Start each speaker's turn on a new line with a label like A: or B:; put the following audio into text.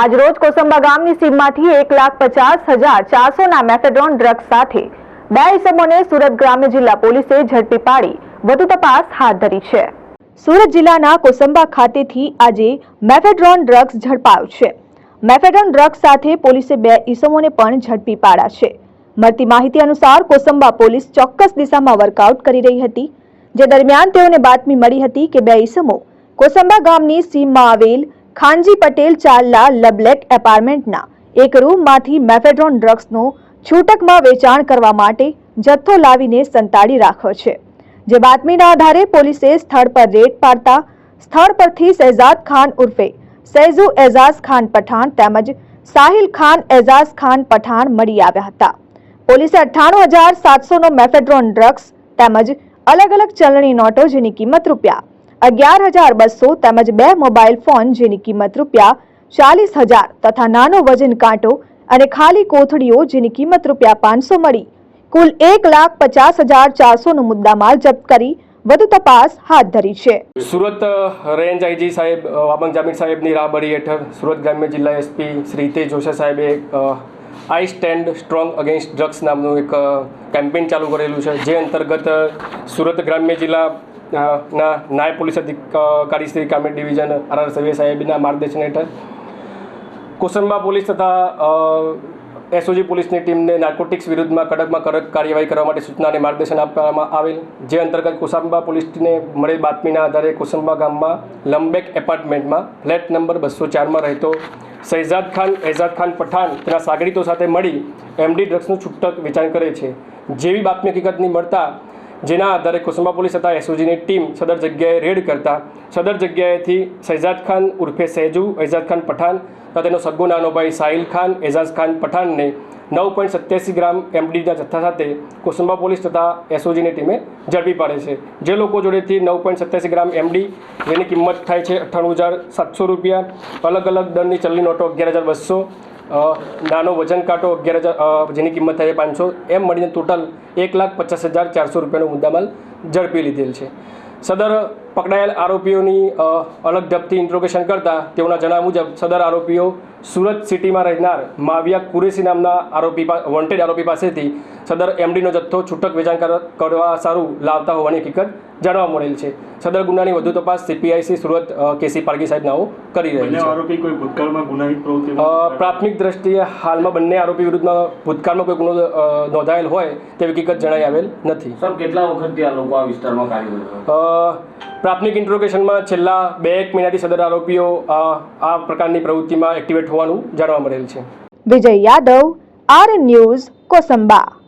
A: આજરોજ કોસંબા ગામની સીમમાંથી એક લાખ પચાસ હજાર ચારસોના મેથેડ્રોન ડ્રગ્સ સાથે બે ઇસમોને સુરત ગ્રામ્ય જિલ્લા પોલીસે ઝડપી પાડી. વધુ તપાસ હાથ ધરી છે. સુરત જિલ્લાના કોસંબા ખાતેથી આજે મેફેડ્રોન ડ્રગ્સ ઝડપાયો છે. મેફેડ્રોન ડ્રગ્સ સાથે પોલીસે બે ઇસમોને પણ ઝડપી પાડ્યા છે. મળતી માહિતી અનુસાર કોસંબા પોલીસ ચોક્કસ દિશામાં વર્કઆઉટ કરી રહી હતી, જે દરમિયાન તેઓને બાતમી મળી હતી કે બે ઇસમો કોસંબા ગામની સીમમાં આવેલ ખાનજી પટેલ ચાલ્લા લબલેક એપાર્ટમેન્ટના એક રૂમમાંથી મેફેડ્રોન ડ્રગ્સનું છૂટકમાં વેચાણ કરવા માટે જથ્થો લાવીને સંતાડી રાખ્યો છે. જે બાતમીના આધારે પોલીસે સ્થળ પર રેડ પાડતા સ્થળ પરથી શહેજાદ ખાન ઉર્ફે સૈઝુ એઝાઝ ખાન પઠાણ તેમજ સાહિલ ખાન એઝાઝ ખાન પઠાણ મળી આવ્યા હતા. પોલીસે અઠ્ઠાણું હજાર સાતસોનો મેફેડ્રોન ડ્રગ્સ તેમજ અલગ અલગ ચલણી નોટો જેની કિંમત રૂપિયા અગિયાર હજાર બસો તેમજ બે મોબાઈલ ફોન જેની કિંમત રૂપિયા ચાલીસ હજાર તથા નાનો વજન કાંટો અને ખાલી કોથળીઓ જેની કિંમત રૂપિયા પાંચસો મળી. કુલ એક લાખ પચાસ હજાર ચારસોનો મુદ્દામાલ જપ્ત કરી વધુ તપાસ હાથ ધરી છે.
B: સુરત રેન્જ આઈજી સાહેબ વાબંગ જામીન સાહેબની રાહબરી હેઠળ સુરત ગ્રામ્ય જિલ્લા એસપી શ્રી હિતેશ જોશા સાહેબે I stand strong against drugs નામનું એક કેમ્પેન ચાલુ કરેલું છે. જે અંતર્ગત સુરત ગ્રામ્ય જિલ્લા ના, નાયબ પોલીસ અધિકારી Shri Kamet division R R save સાહેબના માર્ગદર્શન હેઠળ કોસંબા પોલીસ તથા એસઓજી પોલીસની ટીમને નાર્કોટિક્સ વિરુદ્ધમાં કડકમાં કડક કાર્યવાહી કરવા માટે સૂચના અને માર્ગદર્શન આપવામાં આવેલ. જે અંતર્ગત કોસંબા પોલીસને મળેલ બાતમીના આધારે કોસંબા ગામમાં લંબેક એપાર્ટમેન્ટમાં ફ્લેટ નંબર બસો ચારમાં રહેતો શહેજાદ ખાન, એઝાદ ખાન પઠાણ તેના સાગરીતો સાથે મળી એમડી ડ્રગ્સનું છૂટક વેચાણ કરે છે. જેવી બાતમી હકીકતની મળતા જેના આધારે કોસંબા પોલીસ તથા એસઓજીની ટીમ સદર જગ્યાએ રેડ કરતા સદર જગ્યાએથી શહેજાદ ખાન ઉર્ફે સહેજુ એઝાદ ખાન પઠાણ તથા તેનો સગ્ગો નાનો ભાઈ સાહિલ ખાન, એઝાઝ ખાન પઠાણને નવ પોઈન્ટ સત્યાસી ગ્રામ એમડીના જથ્થા સાથે કોસંબા પોલીસ તથા એસઓજીની ટીમે ઝડપી પાડે છે. જે લોકો જોડેથી નવ પોઈન્ટ સત્યાસી ગ્રામ એમડી જેની કિંમત થાય છે અઠ્ઠાણું હજાર સાતસો રૂપિયા. અલગ અલગ દરની ચલણી નોટો અગિયાર હજાર બસો નાનો વજન કાંટો અગિયાર હજાર જેની કિંમત થાય છે પાંચસો. એમ મળીને ટોટલ એક લાખ પચાસ હજાર ચારસો રૂપિયાનો મુદ્દામાલ ઝડપી લીધેલ છે. સદર પકડાયેલ આરોપીઓની અલગ ઢબથી ઇન્ટ્રોગેશન કરતા તેઓના જણાવ્યા મુજબ સદર આરોપીઓ સુરત સિટીમાં રહેનાર માવિયા કુરેશી નામના આરોપી પા- વોન્ટેડ આરોપી પાસેથી સદર એમડીનો જથ્થો છૂટક વેચાણ કરવા સારું લાવતા હોવાની હકીકત જાણવા મળેલ છે. સદર ગુનાની વધુ તપાસ સીપીઆઈસી સુરત કેસી પારગી સાહેબ નાઓ કરી રહી છે.
C: આરોપી કોઈ ભૂતકાળમાં ગુનાહિત પ્રવૃત્તિ
B: પ્રાથમિક દ્રષ્ટિએ હાલમાં બંને આરોપી વિરુદ્ધમાં ભૂતકાળમાં કોઈ ગુનો નોંધાયેલ હોય તેવી હકીકત જણાઈ આવેલ નથી.
D: સર કેટલા વખતથી આ લોકો આ વિસ્તારમાં કાર્ય
B: પ્રાથમિક ઇન્ટ્રોગેશનમાં છેલ્લા બે એક મહિનાથી સદર આરોપીઓ આ પ્રકારની પ્રવૃત્તિમાં એક્ટિવેટ હોવાનું જાણવા મળેલ છે.
A: Vijay Yadav R news Kosamba.